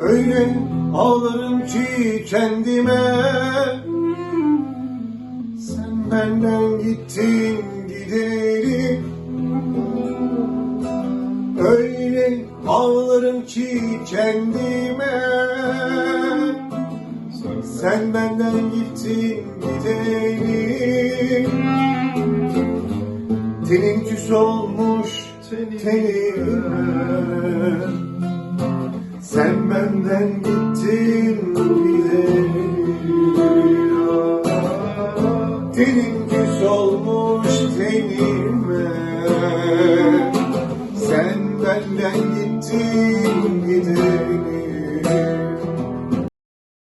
Öyle ağlarım ki kendime. Sen benden gittin gidelim. Öyle ağlarım ki kendime. Sen benden gittin gidelim. Tenin küs olmuş tenime Sen gittin gidelim Tenin küs olmuş Sen benden gittin gidelim